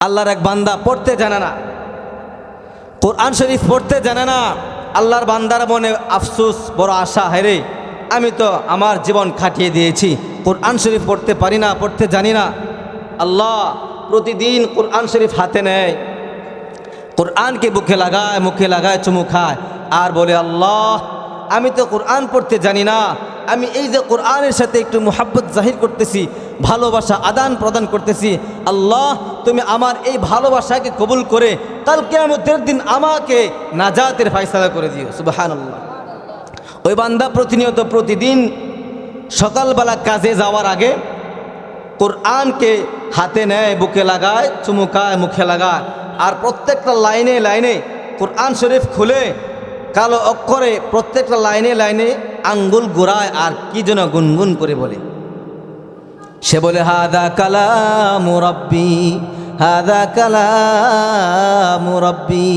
আল্লাহর এক বান্দা পড়তে জানে না। কোরআন শরীফ পড়তে জানে না। আল্লাহর বান্দার মনে আফসোস, বড় আশা হেরে আমি তো আমার জীবন খাটিয়ে দিয়েছি। কোরআন শরীফ পড়তে পারি না, পড়তে জানি না। আল্লাহ প্রতিদিন কোরআন শরীফ হাতে নেয়। কোরআনকে বুকে লাগায়, মুখে লাগায়, চুমু খায়। আর বলে, আল্লাহ, আমি তো কোরআন পড়তে জানি না। আমি এই যে কোরআনের সাথে একটু মোহাব্বত জাহির করতেছি, ভালোবাসা আদান প্রদান করতেছি, আল্লাহ, তুমি আমার এই ভালোবাসাকে কবুল করে কাল কেয়ামতের দিন আমাকে নাজাতের ফায়সালা করে দিও সুবাহান আল্লাহ ওই বান্দা প্রতিনিয়ত প্রতিদিন সকালবেলা কাজে যাওয়ার আগে কোরআনকে হাতে নেয়, বুকে লাগায়, চুমুকায়, মুখে লাগায়, আর প্রত্যেকটা লাইনে লাইনে কোরআন শরীফ খুলে কালো অক্ষরে প্রত্যেকটা লাইনে লাইনে আঙ্গুল গোড়ায় আর কি যেন গুনগুন করে বলে। সে বলে, হাদা কালা মুরব্বি হাদা কালা মুরব্বি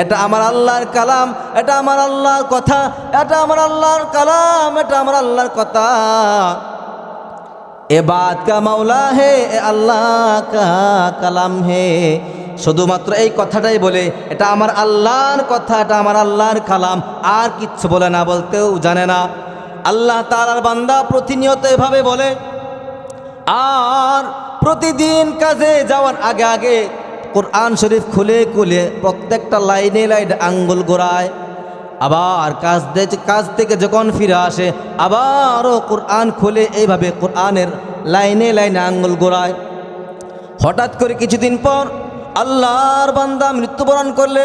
এটা আমার আল্লাহর কালাম, এটা আমার আল্লাহর কথা, এটা আমার আল্লাহর কালাম, এটা আমার আল্লাহর কথা। এ বাত কা মাওলা হে আল্লাহ কা কালাম হে শুধুমাত্র এই কথাটাই বলে, এটা আমার আল্লাহর কথা, এটা আমার আল্লাহর কালাম, আর কিচ্ছু বলে না, বলতেও জানে না। আল্লাহ তালার বান্দা প্রতিনিয়ত এভাবে বলে, আর প্রতিদিন কাজে যাওয়ার আগে আগে কোরআন শরীফ খুলে খুলে প্রত্যেকটা লাইনে লাইনে আঙ্গুল গোড়ায় আবার কাজ কাজ থেকে যখন ফিরে আসে, আবারও কোরআন খুলে এইভাবে কোরআনের লাইনে লাইনে আঙ্গুল গোড়ায় হঠাৎ করে কিছুদিন পর আল্লাহর বান্দা মৃত্যুবরণ করলে,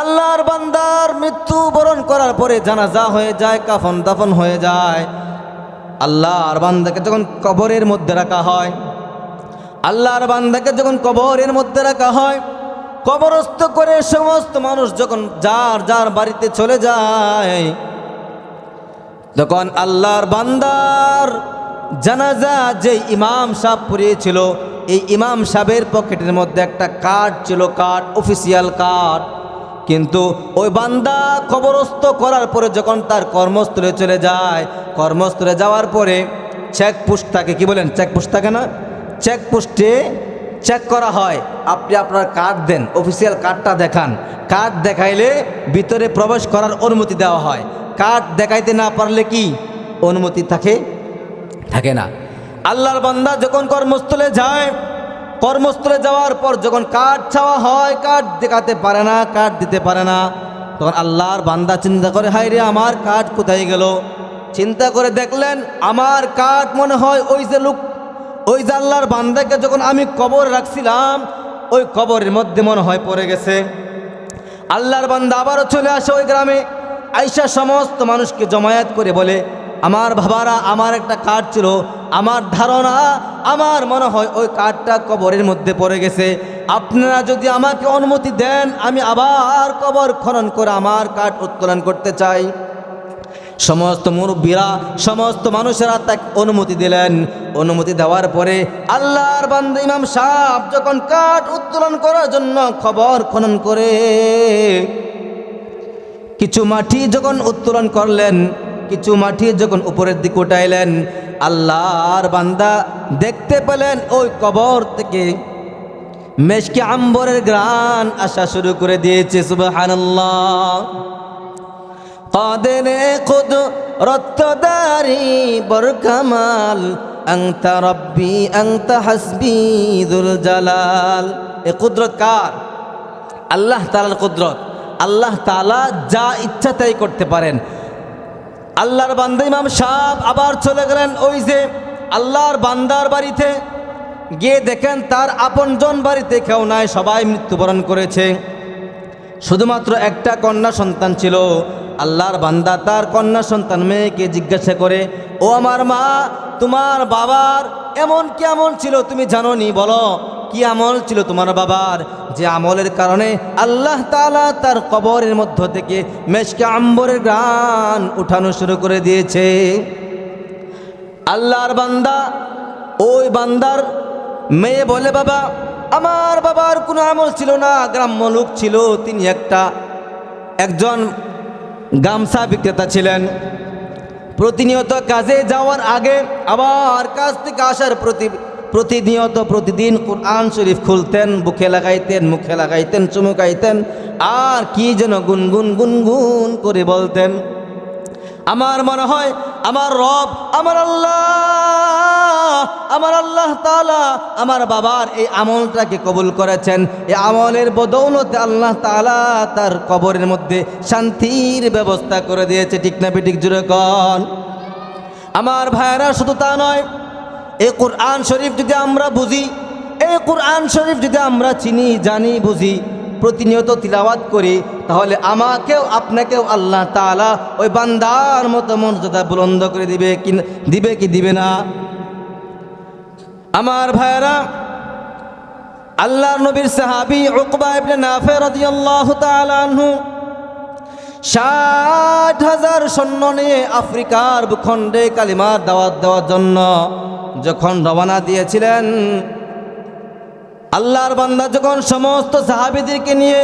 আল্লাহর বান্দার মৃত্যুবরণ করার পরে জানাজা হয়ে যায়, কাফন দাফন হয়ে যায়। আল্লাহর বান্দাকে যখন কবরের মধ্যে রাখা হয়, আল্লাহর বান্দাকে যখন কবরের মধ্যে রাখা হয়, কবরস্থ করে সমস্ত মানুষ যখন যার যার বাড়িতে চলে যায়, তখন আল্লাহর বান্দার জানাজা যে ইমাম সাহ পড়িয়েছিল, এই ইমাম সাহেবের পকেটের মধ্যে একটা কার্ড ছিল কার্ড অফিসিয়াল কার্ড কিন্তু ওই বান্দা কবরস্থ করার পরে যখন তার কর্মস্থলে চলে যায়, কর্মস্থলে যাওয়ার পরে চেক পোস্ট থাকে, কি বলেন চেক পোস্ট থাকে না? চেক পোস্টে চেক করা হয়, আপনি আপনার কার্ড দেন অফিসিয়াল কার্ডটা দেখান। কার্ড দেখাইলে ভিতরে প্রবেশ করার অনুমতি দেওয়া হয়। কার্ড দেখাইতে না পারলে কি? অনুমতি থাকে থাকে না। আল্লাহর বান্দা যখন কর্মস্থলে যায়, কর্মস্থলে যাওয়ার পর যখন কাঠ ছাওয়া হয়, কাঠ দেখাতে পারে না, কাঠ দিতে পারে না, তখন আল্লাহর বান্দা চিন্তা করে হাই রে, আমার কাঠ কোথায় গেল? চিন্তা করে দেখলেন, আমার কাঠ মনে হয় ওই যে লোক, ওই যে আল্লাহর বান্দাকে যখন আমি কবর রাখছিলাম, ওই কবরের মধ্যে মনে হয় পড়ে গেছে। আল্লাহর বান্দা আবারও চলে আসে ওই গ্রামে, আইসা সমস্ত মানুষকে জমায়েত করে বলে আমার বাবারা আমার একটা কাঠ ছিল। আমার ধারণা, আমার মনে হয় ওই কাঠটা কবরের মধ্যে পড়ে গেছে। আপনারা যদি আমাকে অনুমতি দেন, আমি আবার কবর খনন করে আমার কাঠ উত্তোলন করতে চাই। সমস্ত মুরব্বীরা, সমস্ত মানুষেরা তাকে অনুমতি দিলেন। অনুমতি দেওয়ার পরে আল্লাহর বান্দা ইমাম সাহ যখন কাঠ উত্তোলন করার জন্য খবর খনন করে, কিছু মাটি যখন উত্তোলন করলেন কিছু মাটি যখন উপরের দিকে উঠাইলেন আল্লাহর বান্দা দেখতে পেলেন ওই কবর থেকে মেশকে আম্বরের গ্রান আসা শুরু করে দিয়েছে সুবহানাল্লাহ قادر قدرت داري بركمال أنت ربي أنت حسبي ذو الجلال এ কুদরত কার আল্লাহ তালার কুদরত আল্লাহ তালা যা ইচ্ছা তাই করতে পারেন আল্লাহর বান্দা ইমাম সাহ আবার চলে গেলেন, ওই যে আল্লাহর বান্দার বাড়িতে। গিয়ে দেখেন তার আপনজন বাড়িতে কেউ নাই, সবাই মৃত্যুবরণ করেছে। শুধুমাত্র একটা কন্যা সন্তান ছিল। আল্লাহর বান্দা তার কন্যা সন্তান মেয়েকে জিজ্ঞাসা করে, ও আমার মা, তোমার বাবার এমন কেমন ছিল তুমি জানো নি বলো। কি আমল ছিল তোমার বাবার? যে আমলের কারণে আল্লাহ তালা তার কবরের মধ্য থেকে মেশকে আম্বরের গান উঠানো শুরু করে দিয়েছে। আল্লাহর বান্দা, ওই বান্দার মেয়ে বলে, বাবা, আমার বাবার কোনো আমল ছিল না, গ্রাম্য লোক ছিল, তিনি একটা, একজন গামছা বিক্রেতা ছিলেন। প্রতিনিয়ত কাজে যাওয়ার আগে আবার কাজ থেকে আসার প্রতি প্রতিনিয়ত প্রতিদিন কোরআন শরীফ খুলতেন, বুকে লাগাইতেন, মুখে লাগাইতেন চুমুকাইতেন আর কি যেন গুনগুন গুনগুন করে বলতেন। আমার মনে হয়, আমার রব, আমার আল্লাহ আমার আল্লাহ তালা আমার বাবার এই আমলটাকে কবুল করেছেন। এই আমলের বদৌলতে আল্লাহ তালা তার কবরের মধ্যে শান্তির ব্যবস্থা করে দিয়েছে। পিঠিক জুড়ে কন। আমার ভাইয়েরা, শুধু তা নয় এই কোরআন শরীফ যদি আমরা বুঝি এই কোরআন শরীফ যদি আমরা চিনি, জানি, বুঝি, প্রতিনিয়ত তিলাওয়াত করি, তাহলে আমাকেও, আপনাকেও আল্লাহ তাআলা ওই বান্দার মতো মর্যাদা বুলন্দ করে দিবে কি দিবে কি, দিবে না। আমার ভাইয়েরা, আল্লাহর নবীর সাহাবি উকবা ইবনে নাফে রাদিয়াল্লাহু তাআলা আনহু ষাট হাজার সৈন্য নিয়ে আফ্রিকার ভূখণ্ডে কালিমার দাওয়াত দেওয়ার জন্য যখন রওনা দিয়েছিলেন, আল্লাহর বান্দা যখন সমস্ত সাহাবিদেরকে নিয়ে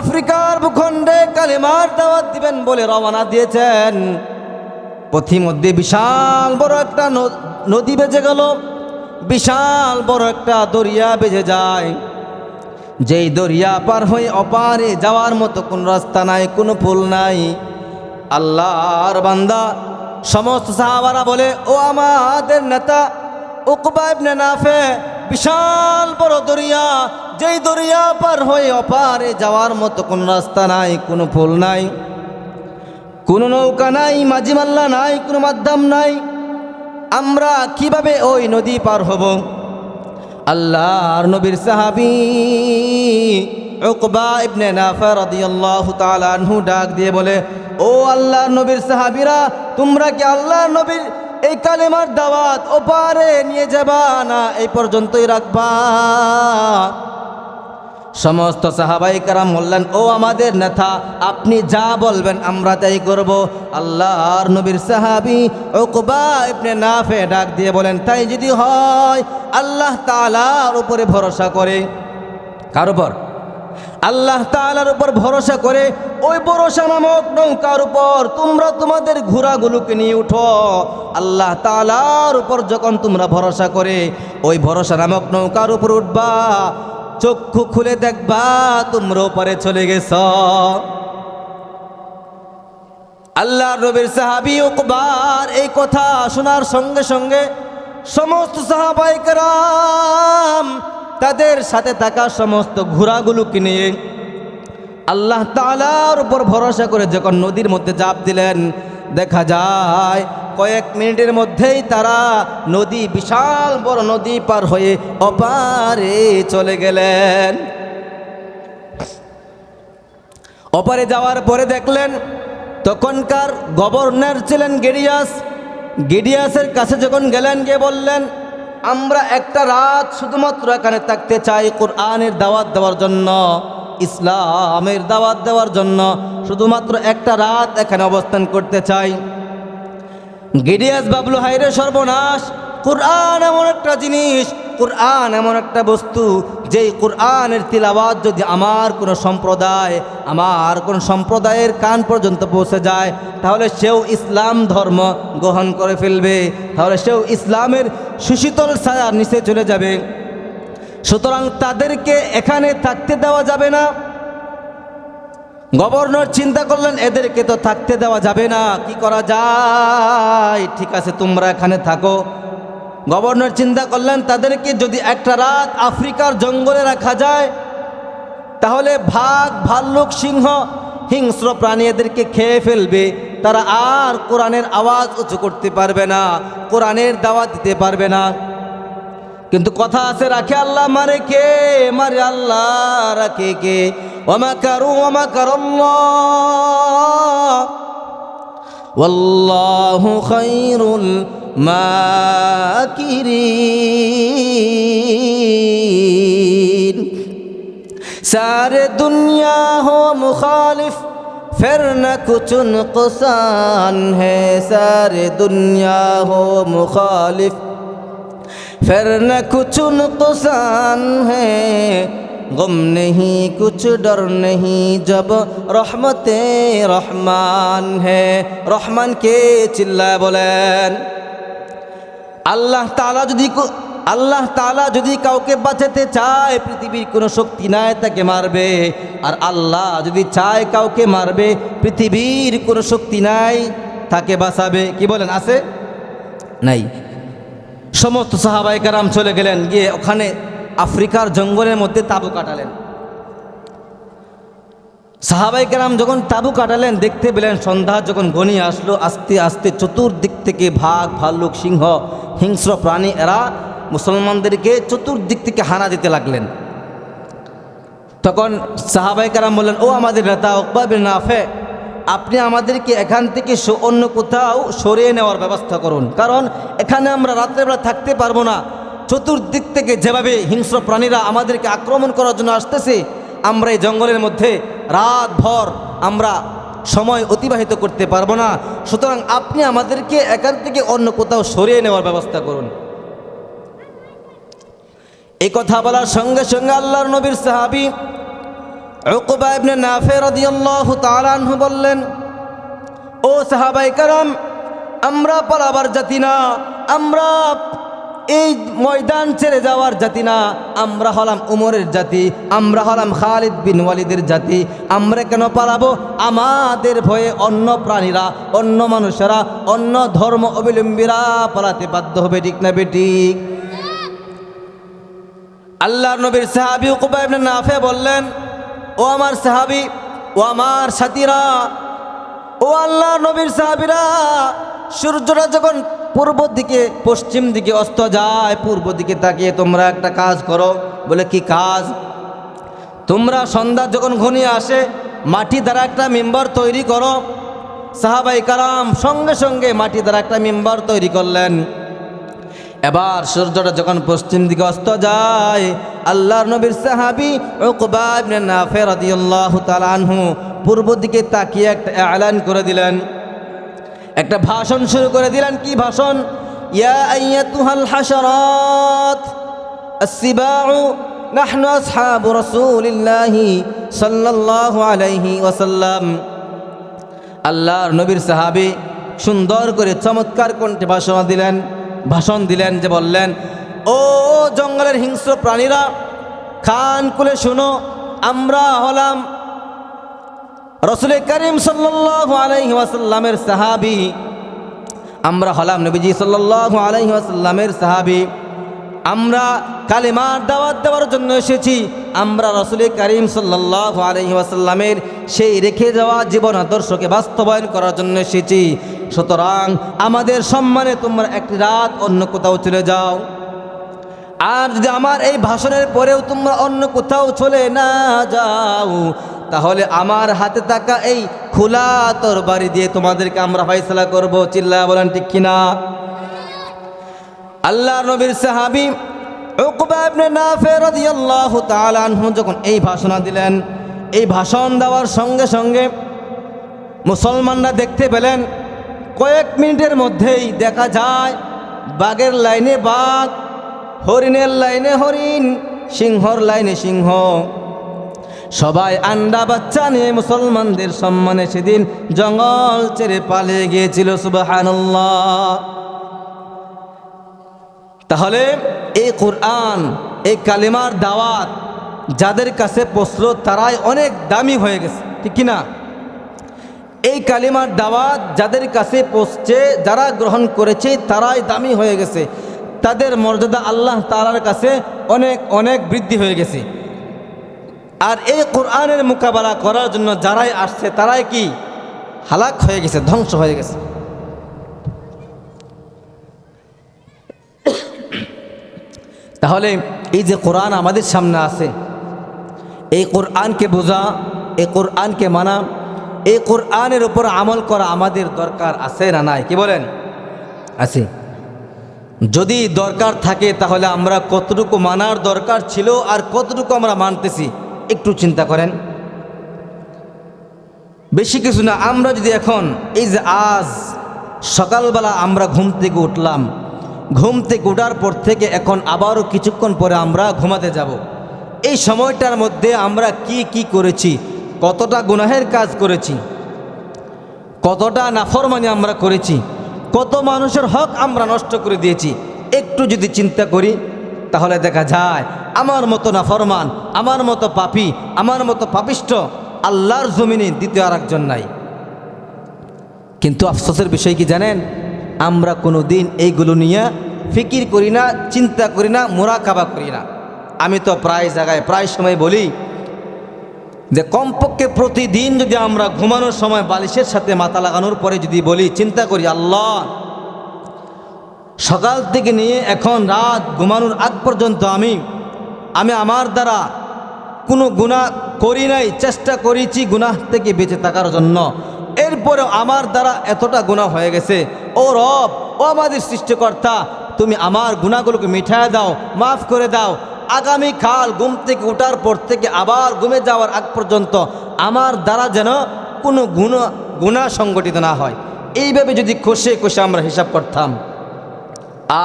আফ্রিকার ভূখণ্ডে কালিমার দাওয়াত দিবেন বলে রওনা দিয়েছেন, পথিমধ্যে বিশাল বড় একটা নদী বেজে গেল। বিশাল বড় একটা দরিয়া বেজে যায়। যেই দরিয়া পার হয়ে অপারে যাওয়ার মতো কোন রাস্তা নাই, কোনো ফুল নাই। আল্লাহর বান্দা সমস্ত সাহাবারা বলে, ও আমাদের নেতা, উকবা নাফে, বিশাল বড় দরিয়া, যেই দরিয়া পার হয়ে অপারে যাওয়ার মতো কোন রাস্তা নাই, কোনো ফুল নাই। কোনো নৌকা নাই, মাঝিমাল্লা নাই, কোনো মাধ্যম নাই। আমরা কীভাবে ওই নদী পার হব? আল্লাহর নবীর সাহাবি উকবা ইবনে নাফা রাদিয়াল্লাহু তাআলা আনহু ডাক দিয়ে বলে, ও আল্লাহর নবীর সাহাবীরা, তোমরা কি আল্লাহর নবীর এই কালেমার দাওয়াত ওপারে নিয়ে যাবা না এই পর্যন্তই রাখবা? সমস্ত সাহাবাই কারাম বললেন, ও আমাদের নেতা, আপনি যা বলবেন আমরা তাই করব। আল্লাহর নবীর সাহাবি ওকবা ইবনে নাফে ডাক দিয়ে বলেন, তাই যদি হয়, আল্লাহ তাআলার উপরে ভরসা করে। কার উপর? আল্লাহ তাআলার উপর ভরসা করে, ওই ভরসা নামক নৌকার উপর তোমরা তোমাদের ঘোড়াগুলোকে নিয়ে উঠো। আল্লাহ তালার উপর যখন তোমরা ভরসা করে, ওই ভরসা নামক নৌকার উপর উঠবা। চক্ষু খুলে দেখবা তোমরা ওপারে চলে গেছ। আল্লাহ নবীর সাহাবি উকবার এই কথা শোনার সঙ্গে সঙ্গে সমস্ত সাহাবাইকারাম তাদের সাথে থাকা সমস্ত ঘোড়াগুলোকে নিয়ে আল্লাহ তালার উপর ভরসা করে যখন নদীর মধ্যে জাপ দিলেন, দেখা যায় কয়েক মিনিটের মধ্যেই তারা নদী, বিশাল বড় নদী পার হয়ে অপারে চলে গেলেন। অপারে যাওয়ার পরে দেখলেন তখনকার গভর্নর ছিলেন গেডিয়াস গেডিয়াসের কাছে যখন গেলেন, গিয়ে বললেন, আমরা একটা রাত শুধুমাত্র এখানে থাকতে চাই কোরআনের দাওয়াত দেওয়ার জন্য, ইসলামের দাওয়াত দেওয়ার জন্য। শুধুমাত্র একটা রাত এখানে অবস্থান করতে চাই। গিডিয়াস বাবলু হাইরে সর্বনাশ। কোরআন এমন একটা জিনিস, কোরআন এমন একটা বস্তু, যেই কোরআনের তিলাবাত যদি আমার কোনো সম্প্রদায়, আমার কোন সম্প্রদায়ের কান পর্যন্ত পৌঁছে যায়, তাহলে সেও ইসলাম ধর্ম গ্রহণ করে ফেলবে। তাহলে সেও ইসলামের সুশীতল ছায়ার নিচে চলে যাবে। সুতরাং তাদেরকে এখানে থাকতে দেওয়া যাবে না। গভর্নর চিন্তা করলেন, এদেরকে তো থাকতে দেওয়া যাবে না, কি করা যায়? ঠিক আছে, তোমরা এখানে থাকো। গভর্নর চিন্তা করলেন, তাদেরকে যদি একটা রাত আফ্রিকার জঙ্গলে রাখা যায়, তাহলে ভাগ ভাল্লুক সিংহ, হিংস্র প্রাণী এদেরকে খেয়ে ফেলবে। তারা আর কোরআনের আওয়াজ উঁচু করতে পারবে না, কোরআনের দাওয়াত দিতে পারবে না। কিন্তু কথা আছে, রাখে আল্লাহ, মারে কে? মারে আল্লাহ, রাখে কে? ومكروا ومكر الله والله خير الماكرين سار دنیا ہو مخالف پھر نہ کچھ نقصان ہے سارے دنیا ہو مخالف پھر نہ کچھ نقصان ہے गम नहीं कुछ डर नहीं जब रहमते रहमान है রহমান কে চিল্লায় বলেন আল্লাহ তালা যদি কো- আল্লাহ তাআলা যদি কাউকে বাঁচাতে চায় পৃথিবীর কোনো শক্তি নাই তাকে মারবে আর আল্লাহ যদি চায় কাউকে মারবে পৃথিবীর কোনো শক্তি নাই তাকে বাঁচাবে কি বলেন আছে নাই সমস্ত সাহাবাই কারাম চলে গেলেন গিয়ে ওখানে আফ্রিকার জঙ্গলের মধ্যে তাঁবু কাটালেন। সাহাবাই কেরাম যখন তাঁবু কাটালেন, দেখতে পেলেন সন্ধ্যা যখন ঘনিয়ে আসলো, আস্তে আস্তে চতুর্দিক থেকে ভাগ, ভাল্লুক, সিংহ, হিংস্র প্রাণী এরা মুসলমানদেরকে চতুর্দিক থেকে হানা দিতে লাগলেন। তখন সাহাবাই কারাম বললেন, ও আমাদের নেতা ওকবাবির নাফে, আপনি আমাদেরকে এখান থেকে অন্য কোথাও সরিয়ে নেওয়ার ব্যবস্থা করুন। কারণ এখানে আমরা রাত্রেবেলা থাকতে পারব না। চতুর্দিক থেকে যেভাবে হিংস্র প্রাণীরা আমাদেরকে আক্রমণ করার জন্য আসতেছে, আমরা এই জঙ্গলের মধ্যে রাত ভর আমরা সময় অতিবাহিত করতে পারব না। সুতরাং আপনি আমাদেরকে এখান থেকে অন্য কোথাও সরিয়ে নেওয়ার ব্যবস্থা করুন। এই কথা বলার সঙ্গে সঙ্গে আল্লাহর নবীর সাহাবি বললেন, ও সাহাবাই কারাম, আমরা পালাবার জাতি না, আমরা এই ময়দান ছেড়ে যাওয়ার জাতি না। আমরা হলাম উমরের জাতি, আমরা হলাম খালিদ বিন ওয়ালিদের জাতি। আমরা কেন পালাবো? আমাদের ভয়ে অন্য প্রাণীরা, অন্য মানুষেরা, অন্য ধর্ম অবলম্বীরা পালাতে বাধ্য হবে, ঠিক না বেঠিক আল্লাহ নবীর সাহাবি উকবা ইবনে নাফে বললেন, ও আমার সাহাবি, ও আমার সাথীরা, ও আল্লাহ নবীর সাহাবিরা সূর্যটা যখন পূর্ব দিকে, পশ্চিম দিকে, অস্ত যায়, পূর্ব দিকে তাকিয়ে তোমরা একটা কাজ করো। বলে কি কাজ? তোমরা সন্ধ্যা যখন ঘনিয়ে আসে, মাটি দ্বারা একটা মেম্বার তৈরি করো। সাহাবাই কালাম সঙ্গে সঙ্গে মাটি দ্বারা একটা মেম্বার তৈরি করলেন। এবার সূর্যটা যখন পশ্চিম দিকে অস্ত যায়, আল্লাহর নবীর সাহাবি উকবা ইবনে নাফে রাদিয়াল্লাহু তাআলা আনহু পূর্ব দিকে তাকিয়ে একটা এলান করে দিলেন। একটা ভাষণ শুরু করে দিলেন, কি ভাষণ? ইয়া আইয়াতুহাল হাসারাত আসসিবাউ, নাহনু আসহাবু রাসূলিল্লাহি সাল্লাল্লাহু আলাইহি ওয়াসাল্লাম। আল্লাহর নবীর সাহাবী সুন্দর করে চমৎকার কণ্ঠে ভাষণ দিলেন ভাষণ দিলেন যে বললেন, ও জঙ্গলের হিংস্র প্রাণীরা, খান কুলে শুনো, আমরা হলাম রসুল করিম ওয়াসাল্লামের সাহাবি, আমরা হলাম নবীজি ওয়াসাল্লামের সাহাবি, আমরা কালিমার দাওয়াত দেওয়ার জন্য এসেছি, আমরা রসুল করিম আসাল্লামের সেই রেখে যাওয়া জীবন আদর্শকে বাস্তবায়ন করার জন্য এসেছি। সুতরাং আমাদের সম্মানে তোমরা একটি রাত অন্য কোথাও চলে যাও। আর যদি আমার এই ভাষণের পরেও তোমরা অন্য কোথাও চলে না যাও তাহলে আমার হাতে থাকা এই খোলা তরবারি দিয়ে তোমাদেরকে আমরা ফয়সলা করব। চিল্লা বলেন ঠিক কিনা? আল্লাহ নবীর সাহাবি যখন এই ভাষণ দিলেন, এই ভাষণ দেওয়ার সঙ্গে সঙ্গে মুসলমানরা দেখতে পেলেন, কয়েক মিনিটের মধ্যেই দেখা যায় বাঘের লাইনে বাঘ, হরিণের লাইনে হরিণ, সিংহর লাইনে সিংহ। সবাই আন্ডা বাচ্চা নিয়ে মুসলমানদের সম্মানে সেদিন জঙ্গল ছেড়ে পালিয়ে গিয়েছিল, সুবহানাল্লাহ। তাহলে এই কোরআন, এই কালিমার দাওয়াত যাদের কাছে পৌঁছল তারাই অনেক দামি হয়ে গেছে, ঠিক কিনা? এই কালিমার দাওয়াত যাদের কাছে পৌঁছছে, যারা গ্রহণ করেছে, তারাই দামি হয়ে গেছে। তাদের মর্যাদা আল্লাহ তালার কাছে অনেক অনেক বৃদ্ধি হয়ে গেছে। আর এই কোরআনের মোকাবেলা করার জন্য যারাই আসছে, তারাই কি? হালাক হয়ে গেছে, ধ্বংস হয়ে গেছে। তাহলে এই যে কোরআন আমাদের সামনে আছে, এই কোরআনকে বোঝা, এই কোরআনকে মানা, এই কোরআনের উপর আমল করা আমাদের দরকার আছে না নাই? কি বলেন? আছে। যদি দরকার থাকে তাহলে আমরা কতটুকু মানার দরকার ছিল আর কতটুকু আমরা মানতেছি? একটু চিন্তা করেন। বেশি কিছু না, আমরা যদি এখন এই যে আজ সকালবেলা আমরা ঘুম থেকে উঠলাম, ঘুম থেকে ওঠার পর থেকে এখন আবারও কিছুক্ষণ পরে আমরা ঘুমাতে যাব। এই সময়টার মধ্যে আমরা কি কি করেছি, কতটা গুনাহের কাজ করেছি, কতটা নাফরমানি আমরা করেছি, কত মানুষের হক আমরা নষ্ট করে দিয়েছি, একটু যদি চিন্তা করি, তাহলে দেখা যায় আমার মতো না ফরমান, আমার মতো পাপি, আমার মতো পাপিষ্ট আল্লাহর জমিনে দ্বিতীয় আর একজন নাই। কিন্তু আফসোসের বিষয় কি জানেন? আমরা কোনো দিন এইগুলো নিয়ে ফিকির করি না, চিন্তা করি না, মোরাকাবা করি না। আমি তো প্রায় জায়গায়, প্রায় সময় বলি যে, কমপক্ষে প্রতিদিন যদি আমরা ঘুমানোর সময় বালিশের সাথে মাথা লাগানোর পরে যদি বলি, চিন্তা করি, আল্লাহ, সকাল থেকে নিয়ে এখন রাত ঘুমানোর আগ পর্যন্ত আমি আমি আমার দ্বারা কোনো গুণা করি নাই, চেষ্টা করেছি গুনাহ থেকে বেঁচে থাকার জন্য। এরপরেও আমার দ্বারা এতটা গুণা হয়ে গেছে। ও রব, ও আমাদের সৃষ্টিকর্তা, তুমি আমার গুণাগুলোকে মিঠায় দাও, মাফ করে দাও। আগামী কাল ঘুম থেকে ওঠার পর থেকে আবার ঘুমে যাওয়ার আগ পর্যন্ত আমার দ্বারা যেন কোনো গুণ গুণা সংগঠিত না হয়। এইভাবে যদি কষে কষে আমরা হিসাব করতাম,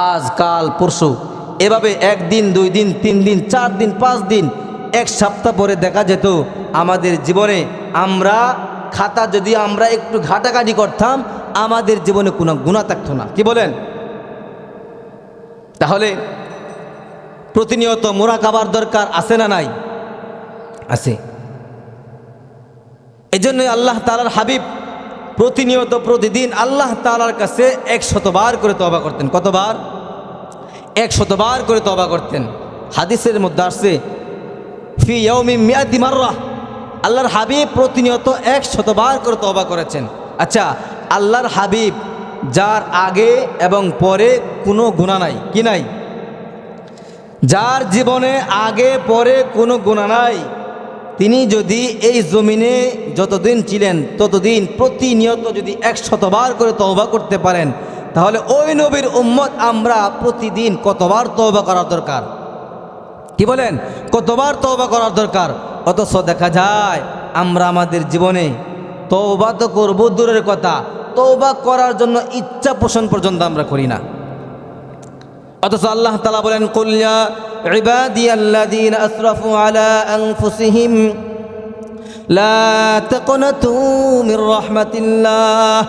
আজ, কাল, পরশু এভাবে একদিন দুই দিন তিন দিন চার দিন পাঁচ দিন এক সপ্তাহ পরে দেখা যেত আমাদের জীবনে। আমরা খাতা যদি আমরা একটু ঘাটাঘাটি করতাম, আমাদের জীবনে কোনো গুণা থাকতো না। কি বলেন? তাহলে প্রতিনিয়ত মোরা খাবার দরকার আছে না নাই? আছে। এজন্যই আল্লাহ তালার হাবিব প্রতিনিয়ত প্রতিদিন আল্লাহ তালার কাছে এক শতবার করে তবা করতেন। কতবার? এক শতবার করে তবা করতেন। হাদিসের মধ্যে আসছে, ফি ইয়ৌমি মিয়াদি মাররা। আল্লাহর হাবিব প্রতিনিয়ত এক শতবার করে তবা করেছেন। আচ্ছা আল্লাহর হাবিব যার আগে এবং পরে কোনো গুণা নাই, কি নাই? যার জীবনে আগে, পরে কোনো গুণা নাই। তিনি যদি এই জমিনে যতদিন ছিলেন, ততদিন প্রতিনিয়ত যদি এক শতবার করে তওবা করতে পারেন তাহলে ওই নবীর উম্মত আমরা প্রতিদিন কতবার তওবা করার দরকার কি বলেন কতবার তওবা করার দরকার অথচ দেখা যায় আমরা আমাদের জীবনে তওবা তো করবো দূরের কথা তওবা করার জন্য ইচ্ছা পোষণ পর্যন্ত আমরা করি না অথচ আল্লাহ তালা বলেন কুল্লা عبادي الذين أسرفوا على أنفسهم لا تقنطوا من رحمة الله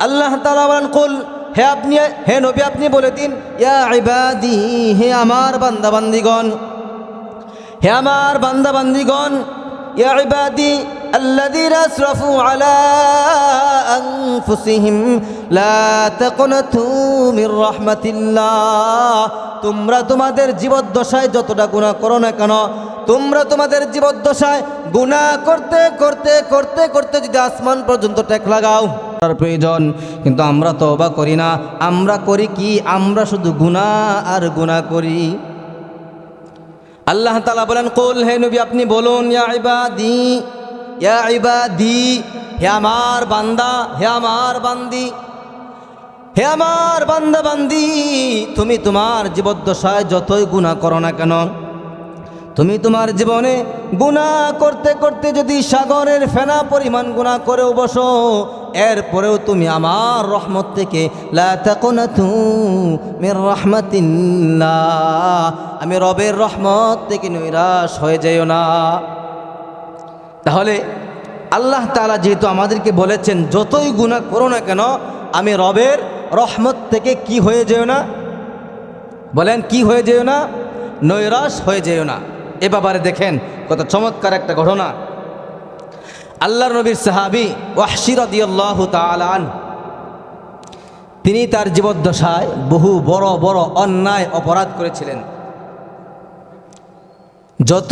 আল্লাহ তালা বলেন কুল হে আপনি হে নবী আপনি বলে দিন ইয়া ইবাদি হে আমার বান্দা বান্দিগণ হে আমার বান্দা বান্দিগণ ইয়া ইবাদি الذين أسرفوا على أنفسهم لا تقنطوا من رحمة الله তোমরা তোমাদের জীবদ্দশায় যতটা গুণা করো না কেন তোমরা তোমাদের জীবদ্দশায় গুণা করতে করতে করতে করতে যদি আসমান পর্যন্ত টেক লাগাও তার প্রয়োজন। কিন্তু আমরা তো অবাক করি না। আমরা করি কি? আমরা শুধু গুণা আর গুণা করি। আল্লাহ তালা বলেন, কোল, হে নবী, আপনি বলুন হে আমার বান্দা, হে আমার বান্দি, হে আমার বান্দা বান্দি, তুমি তোমার জীবদ্দশায় যতই গুণা করো না কেন, তুমি তোমার জীবনে গুণা করতে করতে যদি সাগরের ফেনা পরিমাণ গুণা করেও বসো এরপরেও তুমি আমার রহমত থেকে, লা তাকুনাতু মির রাহমাতিল্লাহ আমি রবের রহমত থেকে নিরাশ হয়ে যাইও না। তাহলে আল্লাহ তালা যেহেতু আমাদেরকে বলেছেন, যতই গুণা করো না কেন, আমি রবের রহমত থেকে কি হয়ে যেও না? বলেন, কি হয়ে যেও না? নৈরাশ হয়ে যেও না। এ ব্যাপারে দেখেন, কত চমৎকার একটা ঘটনা। আল্লাহর নবীর সাহাবি ওয়াহশিরদিয়াল্লাহু তালান তিনি তার জীবদ্দশায় বহু বড় বড় অন্যায় অপরাধ করেছিলেন। যত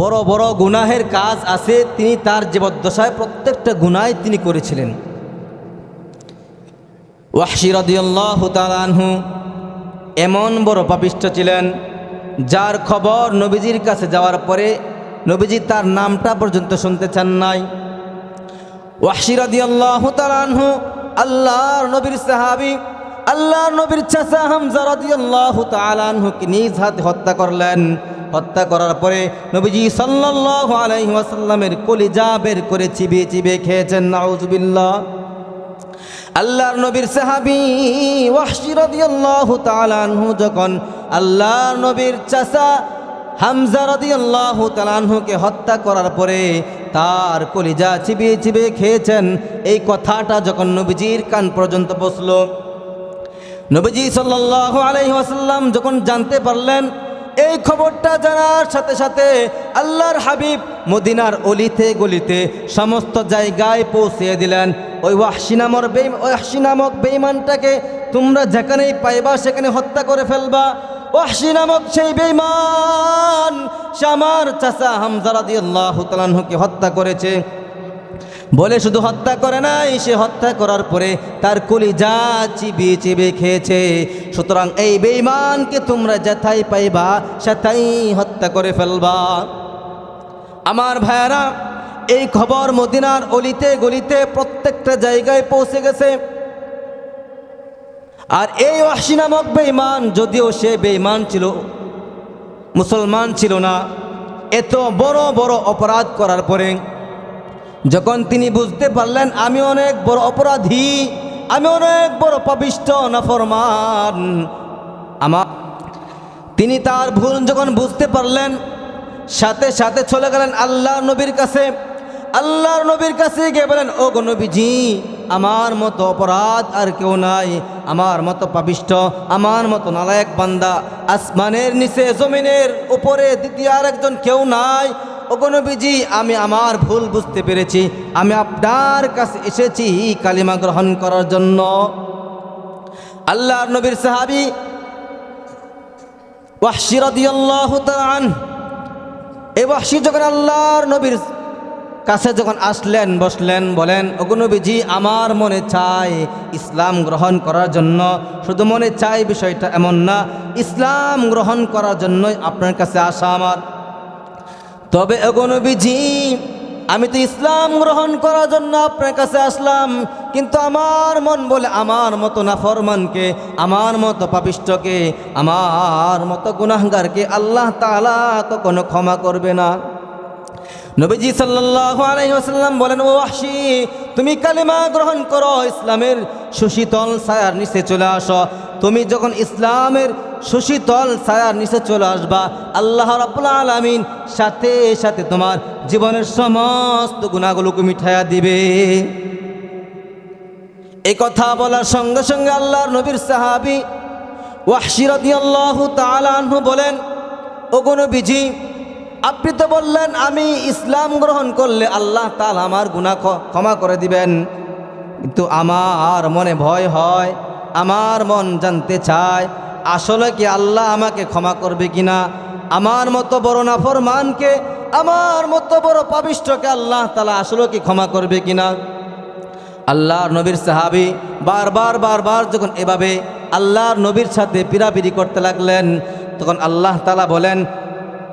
বড় বড় গুনাহের কাজ আছে, তিনি তার জীবদ্দশায় প্রত্যেকটা গুনায় তিনি করেছিলেন। ওয়াহশিরদিয়াল্লাহু তালানহু এমন বড় পাপিষ্ঠ ছিলেন, যার খবর নবীজির কাছে যাওয়ার পরে নবীজি তার নামটা পর্যন্ত শুনতে চান নাই। ওয়াহশিরদিয়াল্লাহু তালানহু আল্লাহর নবীর সাহাবি, আল্লাহর নবীর চাচা হামজা রাদিয়াল্লাহু তাআলাহুকে নিজ হাতে হত্যা করলেন। হত্যা করার পরে নবীজি সাল্লাল্লাহু আলাইহি ওয়াসাল্লামের কলিজা বের করে চিবিয়ে চিবিয়ে খেয়েছেন। নাউজুবিল্লাহ আল্লাহর নবীর সাহাবি ওয়াহশি রাদিয়াল্লাহু তাআলা আনহু যখন আল্লাহর নবীর চাচা হামজা রাদিয়াল্লাহু তাআলা আনহুকে হত্যা করার পরে তার কলিজা চিবিয়ে চিবিয়ে খেয়েছেন। এই কথাটা যখন নবীজির কান পর্যন্ত বসল, নবীজি সাল্লাল্লাহু আলাইহি ওয়াসাল্লাম যখন জানতে পারলেন, এই খবরটা জানার সাথে সাথে আল্লাহর হাবিব মদিনার অলিতে গলিতে সমস্ত জায়গায় পৌঁছিয়ে দিলেন। ওই ওয়াহশি নামর বে ওয়াহশি নামক বেইমানটাকে তোমরা যেখানেই পাইবা সেখানে হত্যা করে ফেলবা। ওয়াহশি নামক সেই বেইমান সে আমার চাচা হামজা রাদিয়াল্লাহু তাআলাকে হত্যা করেছে। বলে শুধু হত্যা করে নাই, সে হত্যা করার পরে তার কলিজা চিবিয়ে চিবিয়ে খেয়েছে। সুতরাং এই বেঈমানকে তোমরা যেথাই পাইবা সেথাই হত্যা করে ফেলবা। আমার ভাইয়ারা, এই খবর মদিনার অলিতে গলিতে প্রত্যেকটা জায়গায় পৌঁছে গেছে। আর এই ওয়াসি নামক বেঈমান, যদিও সে বেঈমান ছিল, মুসলমান ছিল না, এত বড় বড় অপরাধ করার পরে যখন তিনি বুঝতে পারলেন, আমি অনেক বড় অপরাধী, আমি অনেক বড় পবিষ্ট নাফরমান, আমার তিনি তার ভুল যখন বুঝতে পারলেন, সাথে সাথে চলে গেলেন আল্লাহ নবীর কাছে। আল্লাহর নবীর কাছে গিয়ে বলেন ও গো নবীজি আমার মতো অপরাধ আর কেউ নাই। আমার মতো পাপিষ্ট আমার মতো নালায়ক বান্দা। আসমানের নিচে, জমিনের উপরে দ্বিতীয় আর একজন কেউ নাই। ওগনবীজি আমি আমার ভুল বুঝতে পেরেছি। আমি আপনার কাছে এসেছি কালিমা গ্রহণ করার জন্য। আল্লাহর নবীর সাহাবি ওয়াহশি রাদিয়াল্লাহু তাআলা আনহু। এই ওয়াহশি যখন আল্লাহর নবীর কাছে যখন আসলেন, বসলেন, বলেন অগুনবীজি আমার মনে চাই ইসলাম গ্রহণ করার জন্য। শুধু মনে চাই বিষয়টা এমন না, ইসলাম গ্রহণ করার জন্যই আপনার কাছে আসা আমার। তবে অগনবীজি আমি তো ইসলাম গ্রহণ করার জন্য আপনার কাছে আসলাম, কিন্তু আমার মন বলে আমার মতো না নাফরমানকে আমার মতো পাপিষ্টকে, আমার মতো গুনাহগারকে আল্লাহ তাআলা কখনো ক্ষমা করবে না। নবীজি সাল্লাল্লাহু আলাইহি বলেন, ও ওয়াহশি, তুমি কালিমা গ্রহণ করো, ইসলামের সুশীতল ছায়ার নিচে চলে আসো। তুমি যখন ইসলামের সুশীতল ছায়ার নিচে চলে আসবা, আল্লাহ রাব্বুল আলামিন সাথে সাথে তোমার জীবনের সমস্ত গুণাগুলোকে মিঠাইয়া দিবে। এই কথা বলার সঙ্গে সঙ্গে আল্লাহর নবীর সাহাবি ওয়াহশি রাদিয়াল্লাহু তাআলা আনহু বলেন, ওগো নবীজি আপনি তো বললেন, আমি ইসলাম গ্রহণ করলে আল্লাহ তাল আমার গুণা ক্ষমা করে দিবেন। কিন্তু আমার মনে ভয় হয়, আমার মন জানতে চায়, আসলে কি আল্লাহ আমাকে ক্ষমা করবে কিনা? আমার মতো বড় নাফরমানকে, আমার মতো বড় পাবিষ্টকে আল্লাহ তালা আসলে কি ক্ষমা করবে কি কিনা? আল্লাহর নবীর সাহাবি বারবার বারবার যখন এভাবে আল্লাহর নবীর সাথে পিরাপিরি করতে লাগলেন, তখন আল্লাহ তালা বলেন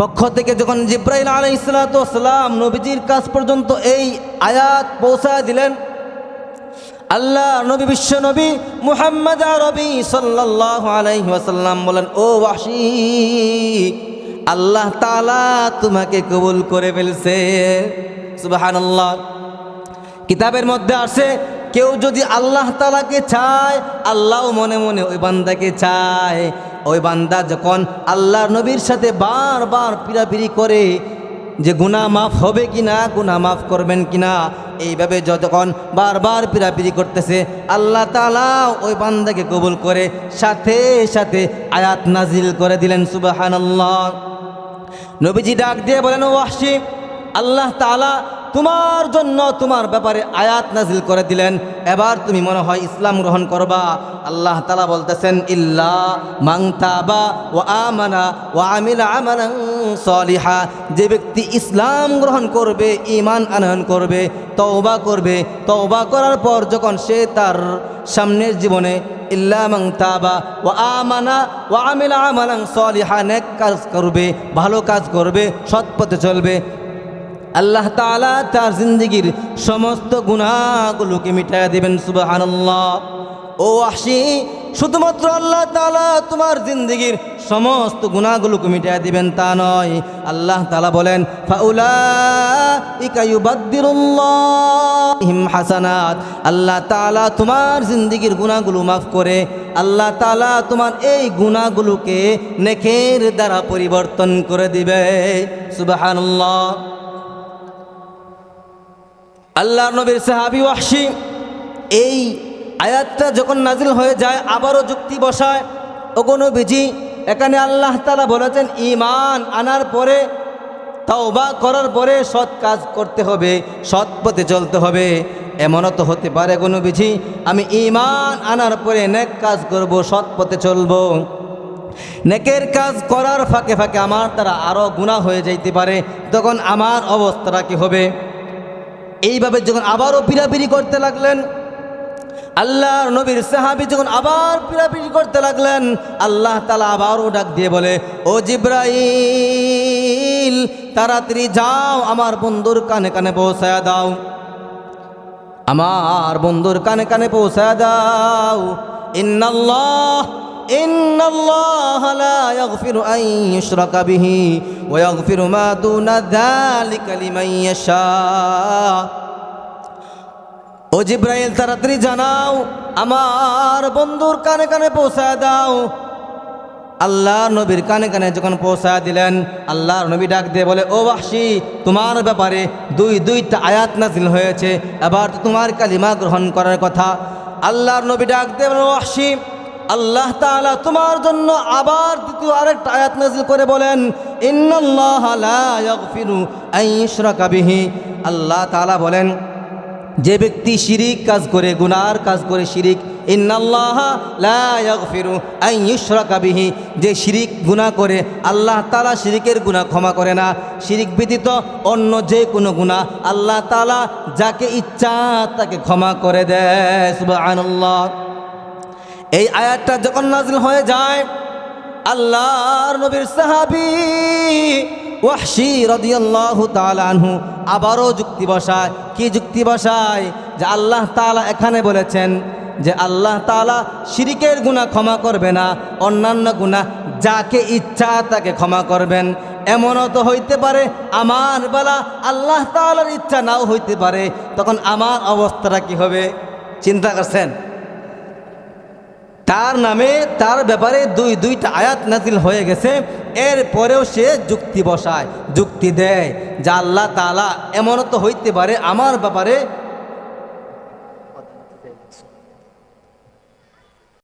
পক্ষ থেকে যখন জিব্রাইল আলাই ইসলাতাম নবীজির কাছ পর্যন্ত এই আয়াত পৌঁছায় দিলেন, আল্লাহ নবী বিশ্ব নবী মুহাম্মদ রবি সাল্লাহ আলাইহি ওয়াসাল্লাম বলেন, ও ওয়াসি আল্লাহ তাআলা তোমাকে কবুল করে ফেলছে। সুবহানাল্লাহ। কিতাবের মধ্যে আছে কেউ যদি আল্লাহ তালাকে চায় আল্লাহ মনে মনে ওই বান্দাকে চায়। ওই বান্দা যখন আল্লাহর নবীর সাথে বারবার পিরাপিরি করে যে গুণা মাফ হবে কি না গুণা মাফ করবেন কি না এইভাবে যতক্ষণ বারবার পিরাপিরি করতেছে, আল্লাহ তালা ওই বান্দাকে কবুল করে সাথে সাথে আয়াত নাজিল করে দিলেন, সুবাহানাল্লাহ। নবীজি ডাক দিয়ে বলেন, ও আল্লাহ তাআলা তোমার জন্য তোমার ব্যাপারে আয়াত নাজিল করে দিলেন। এবার তুমি মনে হয় ইসলাম গ্রহণ করবা। আল্লাহ তালা বলতেছেন, ইল্লা মাং তাবা ও আমানা ও আমিলা সলিহা। যে ব্যক্তি ইসলাম গ্রহণ করবে ইমান আনয়ন করবে, তওবা করবে, তওবা করার পর যখন সে তার সামনের জীবনে ইল্লা তাবা ও আমানা ও আমিলা আমালাং সলিহা নেক কাজ করবে, ভালো কাজ করবে, সৎ পথে চলবে আল্লাহ তালা তার জিন্দগির সমস্ত গুণাগুলোকে মিটাইয়া দেবেন, সুবহানাল্লাহ। ও আসি শুধুমাত্র আল্লাহ তালা তোমার জিন্দগির সমস্ত গুণাগুলোকে মিটিয়ে দিবেন, তা নয়। আল্লাহ তালা বলেন আল্লাহ তালা তোমার জিন্দগির গুণাগুলো মাফ করে, আল্লাহ তালা তোমার এই গুণাগুলোকে নেখের দ্বারা পরিবর্তন করে দিবে সুবাহান্লাহ আল্লাহ নবীর সাহাবি ওয়াহশি, এই আয়াতটা যখন নাজিল হয়ে যায়, আবারও যুক্তি বসায় ওগোনো বিজি এখানে আল্লাহ তালা বলেছেন ইমান আনার পরে, তাওবা করার পরে সৎ কাজ করতে হবে, সৎ পথে চলতে হবে। এমনও তো হতে পারে কোনো বিঝি আমি ইমান আনার পরে নেক কাজ করব, সৎ পথে চলবো। নেকের কাজ করার ফাঁকে ফাঁকে আমার তারা আরও গুণা হয়ে যাইতে পারে, তখন আমার অবস্থাটা কি হবে? এইভাবে যখন আবারও পিরাপিরি করতে লাগলেন আল্লাহর নবীর সাহাবি যখন আবার পিরাপিরি করতে লাগলেন, আল্লাহ তালা আবারও ডাক দিয়ে বলে, ও জিব্রাইল, তাড়াতাড়ি যাও, আমার বন্ধুর কানে কানে পৌঁছায় দাও। আমার বন্ধুর কানে কানে পৌঁছায় দাও। ইন্নাল্লাহ ইন্নাল্লাহ লা ইয়াগফিরু আন ইউশরাকা বিহি। ويغفر ما دون ذلك لمن يشاء ও জিব্রাইল তাড়াতাড়ি জানাও আমার বন্ধুর কানে কানে পৌঁছায় দাও আল্লাহ নবীর কানে কানে যখন পৌঁছায় দিলেন আল্লাহর নবী ডাক দিয়ে বলে ও বাসি তোমার ব্যাপারে দুই দুইটা আয়াত নাজিল হয়েছে এবার তো তোমার কালিমা গ্রহণ করার কথা আল্লাহর নবী ডাক দিয়ে বলে ওয়াসি আল্লাহ তাআলা তোমার জন্য আবার দ্বিতীয় আরেকটা আয়াত নাজিল করে বলেন লা আল্লাহ তাআলা বলেন, যে ব্যক্তি শিরিক কাজ করে, গুনার কাজ করে শিরিক বিহি। যে শিরিক গুনাহ করে, আল্লাহ তালা শিরিকের গুনাহ ক্ষমা করে না। শিরিক ব্যতীত অন্য যে কোনো গুনাহ আল্লাহ তালা যাকে ইচ্ছা তাকে ক্ষমা করে দেয়, সুবহানাল্লাহ। এই আয়াতটা যখন নাজিল হয়ে যায়, আল্লাহর নবীর সাহাবী ওয়াহশি রাদিয়াল্লাহু তাআলা আনহু আবারও যুক্তি বসায়। কি যুক্তি বসায়? যে আল্লাহ তাআলা এখানে বলেছেন যে আল্লাহ তাআলা শিরিকের গুনাহ ক্ষমা করবে না, অন্যান্য গুনাহ যাকে ইচ্ছা তাকে ক্ষমা করবেন। এমনও তো হইতে পারে, আমার বেলা আল্লাহ তাআলার ইচ্ছা নাও হইতে পারে, তখন আমার অবস্থাটা কি হবে? চিন্তা করছেন? তার নামে, তার ব্যাপারে দুই, দুইটা আয়াত নাজিল হয়ে গেছে। এরপরেও সে যুক্তি বসায়, যুক্তি দেয় যা আল্লাহ তালা এমনও তো হইতে পারে, আমার ব্যাপারে